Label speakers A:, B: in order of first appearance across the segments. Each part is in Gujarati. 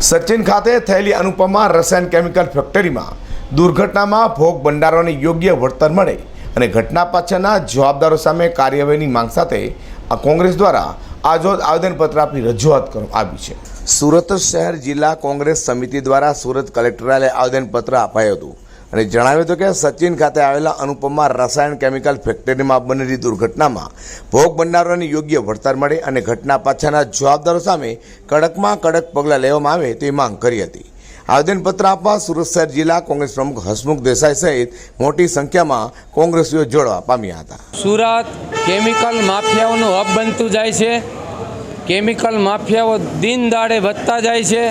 A: સચિન ખાતે થયેલી અનુપમા રસાયણ કેમિકલ ફેક્ટરીમાં દુર્ઘટનામાં ભોગ ભંડારોને યોગ્ય વળતર મળે અને ઘટના પાછળના જવાબદારો સામે કાર્યવાહીની માંગ સાથે આ કોંગ્રેસ દ્વારા આજોજ આવેદનપત્ર આપી રજૂઆત કરવામાં આવી છે. સુરત શહેર જિલ્લા કોંગ્રેસ સમિતિ દ્વારા સુરત કલેક્ટરાલય આવેદનપત્ર અપાયું હતું. અને જણાવ્યું હતું કે સચિન ખાતે આવેલા અનુપમા રસાયણ કેમિકલ ફેક્ટરીમાં બનેલી દુર્ઘટનામાં ભોગ બનનારોને યોગ્ય વળતર મળે અને ઘટના પાછળના જવાબદારો સામે કડકમાં કડક પગલાં લેવામાં આવે તેવી માંગ કરી હતી. આવેદનપત્ર આપવા સુરત શહેર જિલ્લા કોંગ્રેસ પ્રમુખ હસમુખ દેસાઈ સહિત મોટી સંખ્યામાં કોંગ્રેસીઓ જોડવા પામ્યા હતા.
B: સુરત કેમિકલ માફિયાઓનું હબ બનતું જાય છે. કેમિકલ માફિયાઓ દિન દાડે વધતા જાય છે.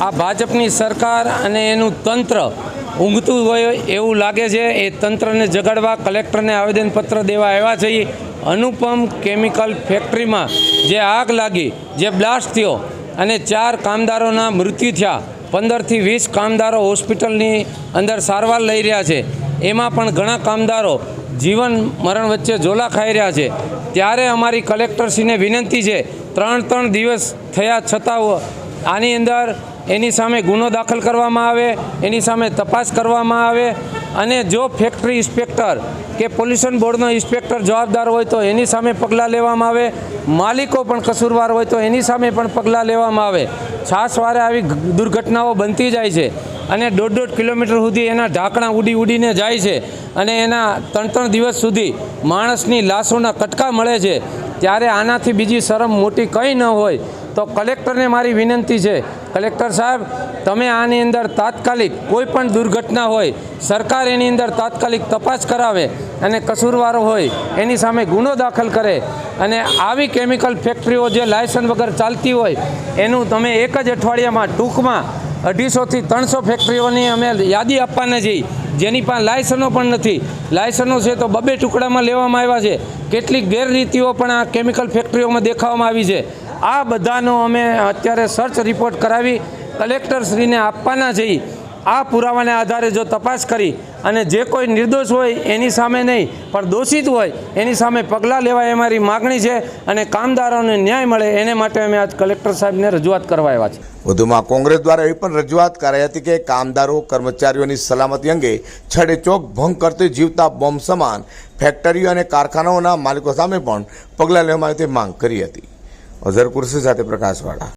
B: આ ભાજપની સરકાર અને એનું તંત્ર ઊંઘતું હોય એવું લાગે છે, એ તંત્રને જગાડવા, કલેક્ટરને આવેદનપત્ર દેવા આવ્યા છીએ અનુપમ કેમિકલ ફેક્ટરીમાં જે આગ લાગી, જે બ્લાસ્ટ થયો અને ચાર કામદારોના મૃત્યુ થયા. પંદરથી વીસ કામદારો હોસ્પિટલની અંદર સારવાર લઈ રહ્યા છે. એમાં પણ ઘણા કામદારો જીવન મરણ વચ્ચે ઝોલા ખાઈ રહ્યા છે. ત્યારે અમારી કલેક્ટરશ્રીને વિનંતી છે, ત્રણ ત્રણ દિવસ થયા છતાં આની અંદર એની સામે ગુનો દાખલ કરવામાં આવે, એની સામે તપાસ કરવામાં આવે અને જો ફેક્ટરી ઇન્સ્પેક્ટર કે પોલ્યુશન બોર્ડનો ઇન્સ્પેક્ટર જવાબદાર હોય તો એની સામે પગલાં લેવામાં આવે, માલિકો પણ કસૂરવાર હોય તો એની સામે પણ પગલાં લેવામાં આવે. છાસવારે આવી દુર્ઘટનાઓ બનતી જાય છે અને દોઢ દોઢ કિલોમીટર સુધી એના ઢાંકણા ઉડી ઉડીને જાય છે અને એના ત્રણ ત્રણ દિવસ સુધી માણસની લાશોના કટકા મળે છે. ત્યારે આનાથી બીજી શરમ મોટી કંઈ ન હોય. તો કલેક્ટરને મારી વિનંતી છે, કલેક્ટર સાહેબ, તમે આની અંદર તાત્કાલિક કોઈ પણ દુર્ઘટના હોય, સરકાર એની અંદર તાત્કાલિક તપાસ કરાવે અને કસૂરવારો હોય એની સામે ગુનો દાખલ કરે અને આવી કેમિકલ ફેક્ટરીઓ જે લાયસન્સ વગર ચાલતી હોય, એનું તમે એક જ અઠવાડિયામાં ટૂંકમાં અઢીસોથી ત્રણસો ફેક્ટરીઓની અમે યાદી આપવાના છીએ. જેની પાસે લાયસનો પણ નથી. લાયસનો છે તો બબે ટુકડામાં લેવામાં આવ્યા છે. કેટલીક ગેરરીતિઓ પણ આ કેમિકલ ફેક્ટરીઓમાં દેખાવામાં આવી છે. આ બધાનો અમે અત્યારે સર્ચ રિપોર્ટ કરાવી કલેક્ટરશ્રીને આપવાના છીએ. આ પુરાવાને આધારે જો તપાસ કરી અને જે કોઈ નિર્દોષ હોય એની સામે નહીં, પણ દોષિત હોય એની સામે પગલાં લેવાય એ મારી માગણી છે અને કામદારોને ન્યાય મળે એને માટે અમે આજ કલેક્ટર સાહેબને રજૂઆત કરવા આવ્યા છે
A: વધુમાં કોંગ્રેસ દ્વારા એવી પણ રજૂઆત કરાઈ હતી કે કામદારો, કર્મચારીઓની સલામતી અંગે છડે ચોક ભંગ કરતી જીવતા બોમ્બ સમાન ફેક્ટરીઓ અને કારખાનાઓના માલિકો સામે પણ પગલાં લેવામાં આવે માંગ કરી હતી. અઝર કુર્સી સાથે પ્રકાશવાળા.